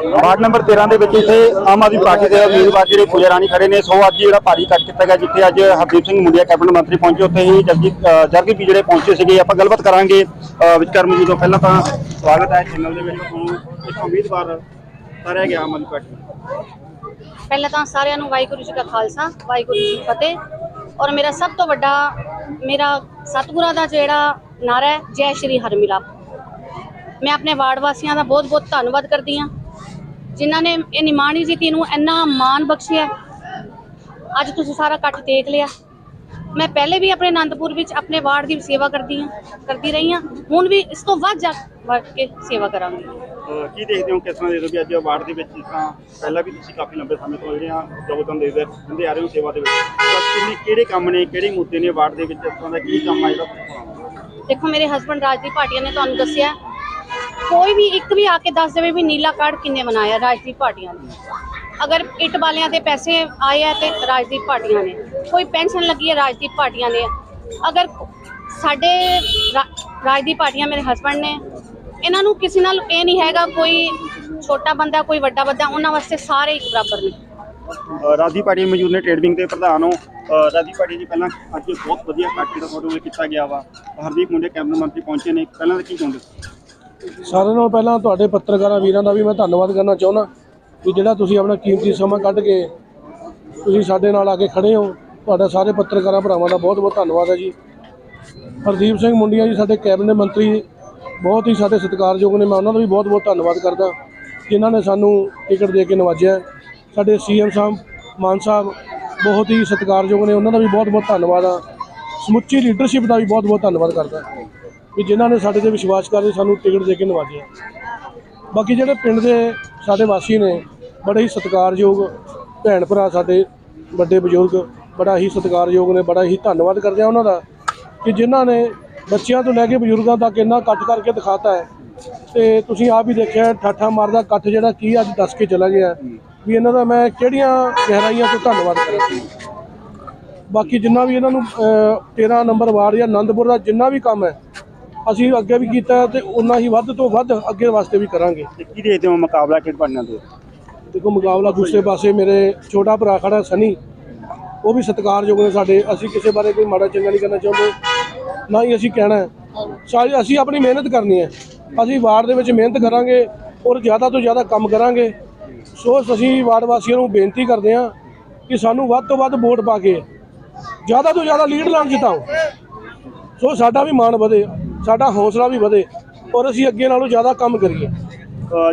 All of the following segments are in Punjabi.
ਵਾਰਡ ਨੰਬਰ 13 ਦੇ ਵਿੱਚ ਇੱਥੇ ਆਮ ਆਦਮੀ ਪਾਰਟੀ ਦੇ ਉਮੀਦਵਾਰ ਜਿਹੜੇ ਪੂਜਾ ਰਾਣੀ ਖੜੇ ਨੇ ਸੋ ਅੱਜ ਜਿਹੜਾ ਭਾਰੀ ਕੱਟ ਕੀਤਾ ਗਿਆ ਜਿੱਥੇ ਅੱਜ ਹਰਦੀਪ ਸਿੰਘ ਮੁੰਡਿਆ ਕੈਬਨਿਟ ਮੰਤਰੀ ਪਹੁੰਚੇ। ਉੱਥੇ ਹੀ ਜਗਜੀਤ ਅ, ਵੀ ਜਿਹੜੇ ਪਹੁੰਚੇ ਸੀਗੇ ਆਪਾਂ ਗੱਲਬਾਤ ਕਰਾਂਗੇ। ਅ, ਵਿਚਕਾਰ ਤੋਂ ਪਹਿਲਾਂ ਤਾਂ ਸਵਾਗਤ ਹੈ ਚੈਨਲ ਦੇ ਵਿੱਚ। ਤੁਹਾਨੂੰ ਇੱਕ ਉਮੀਦਵਾਰ ਤਾਰਿਆ ਗਿਆ ਆਮ ਆਦਮੀ ਪਾਰਟੀ ਪਹਿਲਾਂ ਤਾਂ ਸਾਰਿਆਂ ਨੂੰ ਵਾਹਿਗੁਰੂ ਜੀ ਕਾ ਖਾਲਸਾ ਵਾਹਿਗੁਰੂ ਜੀ ਕੀ ਫਤਿਹ। ਔਰ ਮੇਰਾ ਸਭ ਤੋਂ ਵੱਡਾ ਮੇਰਾ ਸਤਿਗੁਰਾਂ ਦਾ ਜਿਹੜਾ ਨਾਰਾ ਹੈ ਜੈ ਸ਼੍ਰੀ ਹਰਮਿਲਾਪ ਮੈਂ ਆਪਣੇ ਵਾਰਡ ਵਾਸੀਆਂ ਦਾ ਬਹੁਤ ਬਹੁਤ ਧੰਨਵਾਦ ਕਰਦੀ ਹਾਂ। ਜਿਨ੍ਹਾਂ ਨੇ ਇਹ ਨਿਮਾਣੀ ਜੀ ਨੂੰ ਇੰਨਾ ਮਾਣ ਬਖਸ਼ਿਆ। ਅੱਜ ਤੁਸੀਂ ਸਾਰਾ ਇਕੱਠ ਦੇਖ ਲਿਆ। ਮੈਂ ਪਹਿਲੇ ਵੀ ਆਪਣੇ ਆਨੰਦਪੁਰ ਵਿੱਚ ਆਪਣੇ ਵਾਰਡ ਦੀ ਸੇਵਾ ਕਰਦੀ ਹਾਂ ਕਰਦੀ ਰਹੀ ਹਾਂ। ਹੁਣ ਵੀ ਇਸ ਤੋਂ ਵੱਧ ਜਾ ਕੇ ਸੇਵਾ ਕਰਾਂਗੀ। ਕੀ ਦੇਖਦੇ ਹੋ ਕਿਸ ਤਰ੍ਹਾਂ ਦੇ ਵੀ ਅੱਜ ਵਾਰਡ ਦੇ ਵਿੱਚ ਤਰ੍ਹਾਂ ਪਹਿਲਾਂ ਵੀ ਤੁਸੀਂ ਕਾਫੀ ਲੰਬੇ ਸਮੇਂ ਤੋਂ ਜਿਹੜੀਆਂ ਯੋਗਦਾਨ ਦੇ ਦਿੰਦੇ ਆ ਰਹੇ ਹੋ ਸੇਵਾ ਦੇ ਵਿੱਚ। ਕਿੰਨੇ ਕਿਹੜੇ ਕੰਮ ਨੇ ਕਿਹੜੇ ਮੁੱਦੇ ਨੇ ਵਾਰਡ ਦੇ ਵਿੱਚ ਇਸ ਤਰ੍ਹਾਂ ਦਾ ਕੀ ਕੰਮ ਆ ਜਿਹੜਾ? ਦੇਖੋ ਮੇਰੇ ਹਸਬੰਡ ਰਾਜਦੀਪ ਭਾਟੀਆ ਨੇ ਤੁਹਾਨੂੰ ਦੱਸਿਆ ਕੋਈ ਵੀ ਇੱਕ ਵੀ ਆ ਕੇ ਦੱਸ ਦੇਵੇ ਵੀ ਨੀਲਾ ਕਾਰਡ ਕਿੰਨੇ ਬਣਾਇਆ ਰਾਜਨੀਤਿਕ ਪਾਰਟੀਆਂ ਨੇ। ਅਗਰ ਇੱਟ ਵਾਲਿਆਂ ਦੇ ਪੈਸੇ ਆਏ ਆ ਤੇ ਰਾਜਨੀਤਿਕ ਪਾਰਟੀਆਂ ਨੇ। ਕੋਈ ਪੈਨਸ਼ਨ ਲੱਗੀ ਹੈ ਰਾਜਦੀਪ ਪਾਰਟੀਆਂ ਨੇ ਅਗਰ ਸਾਡੇ ਰਾ- ਪਾਰਟੀਆਂ ਮੇਰੇ ਹਸਬੰਡ ਨੇ ਇਹਨਾਂ ਨੂੰ ਕਿਸੇ ਨਾਲ ਇਹ ਨਹੀਂ ਹੈਗਾ ਕੋਈ ਛੋਟਾ ਬੰਦਾ ਕੋਈ ਵੱਡਾ ਬੰਦਾ ਉਹਨਾਂ ਵਾਸਤੇ ਸਾਰੇ ਇੱਕ ਬਰਾਬਰ ਨੇ। ਅ, ਰਾਜੀ ਪਾਰਟੀ ਮੌਜੂਦ ਨੇ ਟ੍ਰੇਡ ਵਿੰਗ ਦੇ ਪ੍ਰਧਾਨ ਹੋ। ਰਾਜੀ ਪਾਰਟੀ ਜੀ ਪਹਿਲਾਂ ਅੱਜ ਬਹੁਤ ਵਧੀਆ ਕੱਟ ਜਿਹੜਾ ਤੁਹਾਡੇ ਕੀਤਾ ਗਿਆ ਵਾ। ਹਰਦੀਪ ਮੁੰਡੇ ਕੈਬਨਿਟ ਮੰਤਰੀ ਪਹੁੰਚੇ ਨੇ। ਪਹਿਲਾਂ ਤਾਂ ਕੀ ਕਹਿੰਦੇ ਸਾਰਿਆਂ ਨਾਲੋਂ ਪਹਿਲਾਂ ਤੁਹਾਡੇ ਪੱਤਰਕਾਰਾਂ ਵੀਰਾਂ ਦਾ ਵੀ ਮੈਂ ਧੰਨਵਾਦ ਕਰਨਾ ਚਾਹੁੰਦਾ ਕਿ ਜਿਹੜਾ ਤੁਸੀਂ ਆਪਣਾ ਕੀਮਤੀ ਸਮਾਂ ਕੱਢ ਕੇ ਤੁਸੀਂ ਸਾਡੇ ਨਾਲ ਆ ਕੇ ਖੜੇ ਹੋ, ਤੁਹਾਡਾ ਸਾਰੇ ਪੱਤਰਕਾਰਾਂ ਭਰਾਵਾਂ ਦਾ ਬਹੁਤ ਬਹੁਤ ਧੰਨਵਾਦ ਹੈ ਜੀ। ਹਰਦੀਪ ਸਿੰਘ ਮੁੰਡੀਆਂ ਜੀ ਸਾਡੇ ਕੈਬਨਿਟ ਮੰਤਰੀ ਬਹੁਤ ਹੀ ਸਾਡੇ ਸਤਿਕਾਰਯੋਗ ਨੇ, ਮੈਂ ਉਹਨਾਂ ਦਾ ਵੀ ਬਹੁਤ ਬਹੁਤ ਧੰਨਵਾਦ ਕਰਦਾ ਜਿਨ੍ਹਾਂ ਨੇ ਸਾਨੂੰ ਟਿਕਟ ਦੇ ਕੇ ਨਵਾਜਿਆ। ਹੈ। ਸਾਡੇ ਸੀਐਮ ਸਾਹਿਬ, ਮਾਨ ਸਾਹਿਬ ਬਹੁਤ ਹੀ ਸਤਿਕਾਰਯੋਗ ਨੇ, ਉਹਨਾਂ ਦਾ ਵੀ ਬਹੁਤ ਬਹੁਤ ਧੰਨਵਾਦ ਆ। ਸਮੁੱਚੀ ਲੀਡਰਸ਼ਿਪ ਦਾ ਵੀ ਬਹੁਤ ਬਹੁਤ ਧੰਨਵਾਦ ਕਰਦਾ। ਵੀ ਜਿਨ੍ਹਾਂ ਨੇ ਸਾਡੇ ਤੇ ਵਿਸ਼ਵਾਸ ਕਰਕੇ ਸਾਨੂੰ ਟਿਕਟ ਦੇ ਕੇ ਨਵਾਜਿਆ ਬਾਕੀ ਜਿਹੜੇ ਪਿੰਡ ਦੇ ਸਾਡੇ ਵਾਸੀ ਨੇ ਬੜੇ ਹੀ ਸਤਿਕਾਰਯੋਗ ਭੈਣ ਭਰਾ ਸਾਡੇ ਵੱਡੇ ਬਜ਼ੁਰਗ ਬੜਾ ਹੀ ਸਤਿਕਾਰਯੋਗ ਨੇ ਬੜਾ ਹੀ ਧੰਨਵਾਦ ਕਰਦੇ ਆ ਉਹਨਾਂ ਦਾ ਕਿ ਜਿਨ੍ਹਾਂ ਨੇ ਬੱਚਿਆਂ ਤੋਂ ਲੈ ਕੇ ਬਜ਼ੁਰਗਾਂ ਤੱਕ ਇੰਨਾ ਇਕੱਠ ਕਰਕੇ ਦਿਖਾਤਾ ਹੈ। ਤੇ ਤੁਸੀਂ ਆਪ ਹੀ ਦੇਖਿਆ ਠਾਠਾ ਮਾਰਦਾ ਇਕੱਠ ਜਿਹੜਾ ਕੀ ਅੱਜ ਦੱਸ ਕੇ ਚਲਾ ਗਿਆ। ਵੀ ਇਹਨਾਂ ਦਾ ਮੈਂ ਕਿਹੜੀਆਂ ਗਹਿਰਾਈਆਂ ਤੋਂ ਧੰਨਵਾਦ ਕਰਾਂ। ਬਾਕੀ ਜਿੰਨਾ ਵੀ ਇਹਨਾਂ ਨੂੰ ਅਹ, 13 ਨੰਬਰ ਵਾਰਡ ਜਾਂ ਆਨੰਦਪੁਰ ਦਾ ਜਿੰਨਾ ਵੀ ਕੰਮ ਹੈ ਅਸੀਂ ਅੱਗੇ ਵੀ ਕੀਤਾ ਤੇ ਉਨਾ ਹੀ ਵੱਧ ਤੋਂ ਵੱਧ ਅੱਗੇ ਵਾਸਤੇ ਵੀ ਕਰਾਂਗੇ। ਤੇ ਕੀ ਦੇਖਦੇ ਹੋ ਮੁਕਾਬਲਾ ਕਿਹੜੇ ਪਾਰਟੀਆਂ ਦੇ? ਦੇਖੋ ਮੁਕਾਬਲਾ ਦੂਸਰੇ ਪਾਸੇ ਮੇਰੇ ਛੋਟਾ ਭਰਾ ਖੜਾ ਸਨੀ ਉਹ ਵੀ ਸਤਿਕਾਰਯੋਗ ਨੇ ਸਾਡੇ। ਅਸੀਂ ਕਿਸੇ ਬਾਰੇ ਕੋਈ ਮਾੜਾ ਚੰਗਾ ਨਹੀਂ ਕਰਨਾ ਚਾਹੁੰਦੇ ਨਾ ਹੀ ਅਸੀਂ ਕਹਿਣਾ। ਸਾਰੇ ਅਸੀਂ ਆਪਣੀ ਮਿਹਨਤ ਕਰਨੀ ਹੈ। ਅਸੀਂ ਵਾਰਡ ਦੇ ਵਿੱਚ ਮਿਹਨਤ ਕਰਾਂਗੇ ਔਰ ਜ਼ਿਆਦਾ ਤੋਂ ਜ਼ਿਆਦਾ ਕੰਮ ਕਰਾਂਗੇ। ਸੋ ਅਸੀਂ ਵਾਰਡ ਵਾਸੀਆਂ ਨੂੰ ਬੇਨਤੀ ਕਰਦੇ ਹਾਂ ਕਿ ਸਾਨੂੰ ਵੱਧ ਤੋਂ ਵੱਧ ਵੋਟ ਪਾ ਕੇ ਜ਼ਿਆਦਾ ਤੋਂ ਜ਼ਿਆਦਾ ਲੀਡ ਨਾਲ ਜਿਤਾਓ ਸੋ ਸਾਡਾ ਵੀ ਮਾਣ ਵਧੇ। ਸਾਡਾ ਹੌਸਲਾ ਵੀ ਵਧੇ ਔਰ ਅਸੀਂ ਅੱਗੇ ਨਾਲੋਂ ਜ਼ਿਆਦਾ ਕੰਮ ਕਰੀਏ।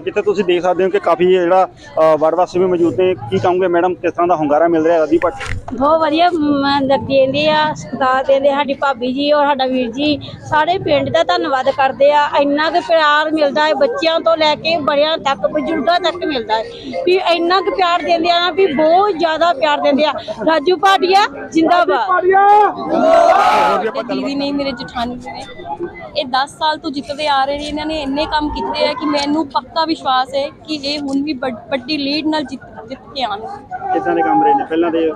ਜਿੱਥੇ ਤੁਸੀਂ ਦੇਖ ਸਕਦੇ ਹੋ ਕਿ ਕਾਫੀ ਜਿਹੜਾ ਅ, ਵਾਰਡ ਵਾਸੀ ਵੀ ਮੌਜੂਦ ਨੇ। ਕੀ ਕਹੋਗੇ ਮੈਡਮ ਕਿਸ ਤਰ੍ਹਾਂ ਦਾ ਹੁੰਗਾਰਾ ਮਿਲ ਰਿਹਾ ਪਾਰਟੀ ਬਹੁਤ ਵਧੀਆ ਮੰਦਰ ਦੇਂਦੇ ਆ ਸਤਿਕਾਰ ਦੇਂਦੇ ਸਾਡੀ ਭਾਬੀ ਜੀ ਔਰ ਸਾਡਾ ਵੀਰ ਜੀ। ਸਾਰੇ ਪਿੰਡ ਦਾ ਧੰਨਵਾਦ ਕਰਦੇ ਆ। ਇੰਨਾ ਕੁ ਪਿਆਰ ਮਿਲਦਾ ਹੈ ਬੱਚਿਆਂ ਤੋਂ ਲੈ ਕੇ ਬੜਿਆਂ ਤੱਕ ਬਜ਼ੁਰਗਾਂ ਤੱਕ ਮਿਲਦਾ ਹੈ। ਵੀ ਇੰਨਾ ਕੁ ਪਿਆਰ ਦਿੰਦੇ ਆ ਵੀ ਬਹੁਤ ਜ਼ਿਆਦਾ ਪਿਆਰ ਦਿੰਦੇ ਆ। ਰਾਜੂ ਭਾਟੀਆ ਜਿੰਦਾਬਾਦ। ਦੀਦੀ ਨੇ ਮੇਰੇ ਜਠਾਣੀ ਨੇ ਇਹ 10 ਸਾਲ ਤੋਂ ਜਿੱਤਦੇ ਆ ਰਹੇ ਨੇ ਇਹਨਾਂ ਨੇ ਇੰਨੇ ਕੰਮ ਕੀਤੇ ਆ ਕਿ ਮੈਨੂੰ ਪੱਕਾ ਵਿਸ਼ਵਾਸ ਹੈ ਕਿ ਇਹ ਹੁਣ ਵੀ ਵੱਡ- ਲੀਡ ਨਾਲ ਜਿੱਤ ਜਿੱਤ ਕੇ ਆਉਣਗੇ ਕਿੱਦਾਂ ਦੇ ਕੰਮ ਰਹੇ ਨੇ? ਪਹਿਲਾਂ ਦੇ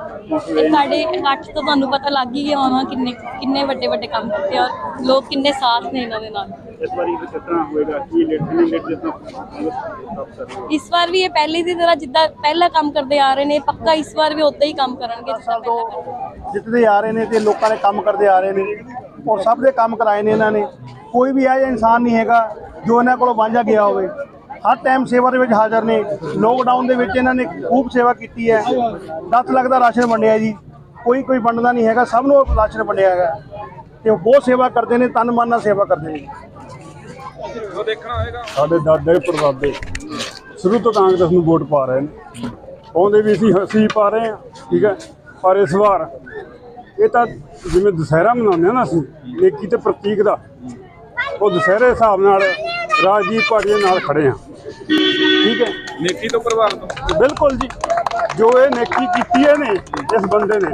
ਸਾਡੇ ਇਕੱਠ ਤੋਂ ਤੁਹਾਨੂੰ ਪਤਾ ਲੱਗ ਹੀ ਗਿਆ ਹੋਣਾ ਕਿੰਨੇ ਕਿੰਨੇ ਵੱਡੇ ਵੱਡੇ ਕੰਮ ਕੀਤੇ ਔਰ ਲੋਕ ਕਿੰਨੇ ਸਾਥ ਨੇ ਇਹਨਾਂ ਦੇ ਨਾਲ। ਇਸ ਵਾਰੀ ਵੀ ਤਰ੍ਹਾਂ ਹੋਏਗਾ? ਕੀ ਕਾਂਗਰਸ ਕਰ ਰਹੀ ਹੈ। ਇਸ ਵਾਰ ਵੀ ਇਹ ਪਹਿਲੇ ਦੀ ਤਰ੍ਹਾਂ ਜਿੱਦਾਂ ਪਹਿਲਾਂ ਕੰਮ ਕਰਦੇ ਆ ਰਹੇ ਨੇ ਪੱਕਾ ਇਸ ਵਾਰ ਵੀ ਉਦਾਂ ਹੀ ਕੰਮ ਕਰਨਗੇ ਜਿੱਦਾਂ ਪਹਿਲਾਂ ਕਰਦੇ। ਜਿੱਤਦੇ ਆ ਰਹੇ ਨੇ ਤੇ ਲੋਕਾਂ ਦੇ ਕੰਮ ਕਰਦੇ ਆ ਰਹੇ ਨੇ ਔਰ ਸਭ ਦੇ ਕੰਮ ਕਰਾਏ ਨੇ ਇਹਨਾਂ ਨੇ। ਕੋਈ ਵੀ ਇਹੋ ਇਨਸਾਨ ਨਹੀਂ ਹੈਗਾ ਜੋ ਇਹਨਾਂ ਕੋਲੋਂ ਵਾਂਝਾ ਗਿਆ ਹੋਵੇ। ਹਰ ਟਾਈਮ ਸੇਵਾ ਦੇ ਵਿੱਚ ਹਾਜ਼ਰ ਨੇ। ਲੋਕਡਾਊਨ ਦੇ ਵਿੱਚ ਇਹਨਾਂ ਨੇ ਖੂਬ ਸੇਵਾ ਕੀਤੀ ਹੈ। 10 ਲੱਖ ਦਾ ਰਾਸ਼ਨ ਵੰਡਿਆ ਜੀ। ਕੋਈ ਕੋਈ ਵੰਡਦਾ ਨਹੀਂ ਹੈਗਾ। ਸਭ ਨੂੰ ਰਾਸ਼ਨ ਵੰਡਿਆ ਹੈਗਾ। ਤੇ ਉਹ ਬਹੁਤ ਸੇਵਾ ਕਰਦੇ ਨੇ ਤਨ ਮਨ ਨਾਲ ਸੇਵਾ ਕਰਦੇ ਨੇ। ਸਾਡੇ ਦਾਦੇ ਪੜਦਾਦੇ ਸ਼ੁਰੂ ਤੋਂ ਕਾਂਗਰਸ ਨੂੰ ਵੋਟ ਪਾ ਰਹੇ ਨੇ। ਪਾਉਂਦੇ ਵੀ ਅਸੀਂ ਅਸੀਂ ਪਾ ਰਹੇ ਹਾਂ ਠੀਕ ਹੈ? ਪਰ ਇਸ ਵਾਰ ਇਹ ਤਾਂ ਜਿਵੇਂ ਦੁਸਹਿਰਾ ਮਨਾਉਂਦੇ ਆ ਨਾ ਅਸੀਂ ਨੇਕੀ ਤੇ ਪ੍ਰਤੀਕ ਦਾ ਉਹ ਦੁਸਹਿਰੇ ਹਿਸਾਬ ਨਾਲ ਰਾਜਦੀਪ ਪਾਰਟੀ ਦੇ ਨਾਲ ਖੜੇ ਆ ਠੀਕ ਹੈ। ਨੇਕੀ ਤੋਂ ਪ੍ਰਭਾਵਿਤ ਬਿਲਕੁਲ ਜੀ। ਜੋ ਇਹ ਨੇਕੀ ਕੀਤੀ ਹੈ ਨੇ ਇਸ ਬੰਦੇ ਨੇ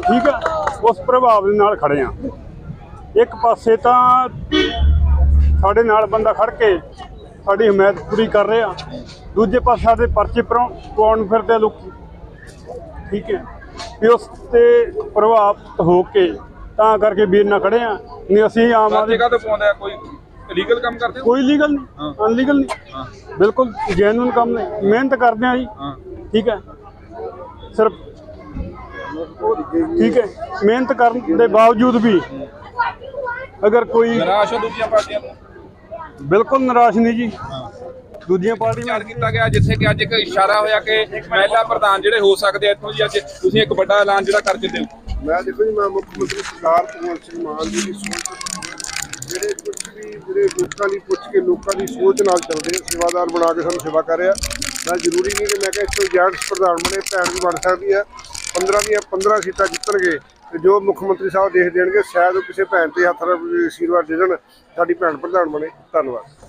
ਠੀਕ ਹੈ ਉਸ ਪ੍ਰਭਾਵ ਦੇ ਨਾਲ ਖੜੇ ਆ ਇੱਕ ਪਾਸੇ ਤਾਂ ਸਾਡੇ ਨਾਲ ਬੰਦਾ ਖੜ ਕੇ ਸਾਡੀ ਹਮਾਇਤ ਪੂਰੀ ਕਰ ਰਿਹਾ। ਦੂਜੇ ਪਾਸੇ ਸਾਡੇ ਪਰਚੇ ਪਰੋਂ ਪਾਉਣ ਫਿਰਦੇ ਲੋਕ? ਠੀਕ ਹੈ। ਵੀ ਉਸ ਤੇ ਪ੍ਰਭਾਵਿਤ ਹੋ ਕੇ ਤਾਂ ਕਰਕੇ ਵੀਰ ਨਾਲ ਖੜੇ ਆ ਨਹੀਂ ਅਸੀਂ ਆਮ ਆਦਮੀ ਕਾਹਤੋਂ ਪਾਉਂਦੇ ਆ? ਕੋਈ ਲੀਗਲ ਕੰਮ ਕਰਦੇ ਹੋ? ਕੋਈ ਲੀਗਲ ਨਹੀਂ ਅਨਲੀਗਲ ਹਾਂ। ਨਹੀਂ। ਬਿਲਕੁਲ ਜੈਨੂਇਨ ਕੰਮ ਨੇ। ਮਿਹਨਤ ਕਰਦੇ ਆ ਜੀ। ਹਾਂ। ਠੀਕ ਹੈ। ਸਿਰਫ ਠੀਕ ਹੈ। ਮਿਹਨਤ ਕਰਨ ਦੇ ਬਾਵਜੂਦ ਵੀ ਅਗਰ ਕੋਈ ਨਿਰਾਸ਼ ਹੋ ਦੂਜੀਆਂ ਪਾਰਟੀਆਂ ਤੋਂ? ਬਿਲਕੁਲ ਨਿਰਾਸ਼ ਨਹੀਂ ਜੀ। ਦੂਜੀਆਂ ਪਾਰਟੀਆਂ ਵਿਚਾਰ ਕੀਤਾ ਗਿਆ ਜਿੱਥੇ ਕਿ ਅੱਜ ਇੱਕ ਇਸ਼ਾਰਾ ਹੋਇਆ ਕਿ ਮਹਿਲਾ ਪ੍ਰਧਾਨ ਜਿਹੜੇ ਹੋ ਸਕਦੇ ਇੱਥੋਂ ਜੀ ਅੱਜ ਤੁਸੀਂ ਇੱਕ ਵੱਡਾ ਐਲਾਨ ਜਿਹੜਾ ਕਰ ਦਿੰਦੇ ਹੋ। ਮੈਂ ਦੇਖੋ ਜੀ ਮੈਂ ਮੁੱਖ ਮੰਤਰੀ ਸਰਦਾਰ ਭਗਵੰਤ ਸਿੰਘ ਮਾਨ ਜੀ ਦੀ ਸੋਚ ਜਿਹੜੇ ਕੁਝ ਵੀ ਜਿਹੜੇ ਲੋਕਾਂ ਦੀ ਪੁੱਛ ਕੇ ਲੋਕਾਂ ਦੀ ਸੋਚ ਨਾਲ ਚੱਲਦੇ ਆ, ਸੇਵਾਦਾਰ ਬਣਾ ਕੇ ਸਾਨੂੰ ਸੇਵਾ ਕਰ ਰਿਹਾ। ਮੈਂ ਜ਼ਰੂਰੀ ਨਹੀਂ ਕਿ ਮੈਂ ਕਿਹਾ ਇੱਥੋਂ ਜੈਂਟਸ ਪ੍ਰਧਾਨ ਬਣੇ ਭੈਣ ਵੀ ਬਣ ਸਕਦੀ ਹੈ। 15 ਦੀਆਂ 15 ਸੀਟਾਂ ਜਿੱਤਣਗੇ ਤੇ ਜੋ ਮੁੱਖ ਮੰਤਰੀ ਸਾਹਿਬ ਦੇਖ ਦੇਣਗੇ ਸ਼ਾਇਦ ਉਹ ਕਿਸੇ ਭੈਣ ਤੇ ਹੱਥ ਨਾਲ ਆਸ਼ੀਰਵਾਦ ਦੇ ਦੇਣ ਸਾਡੀ ਭੈਣ ਪ੍ਰਧਾਨ ਬਣੇ। ਧੰਨਵਾਦ।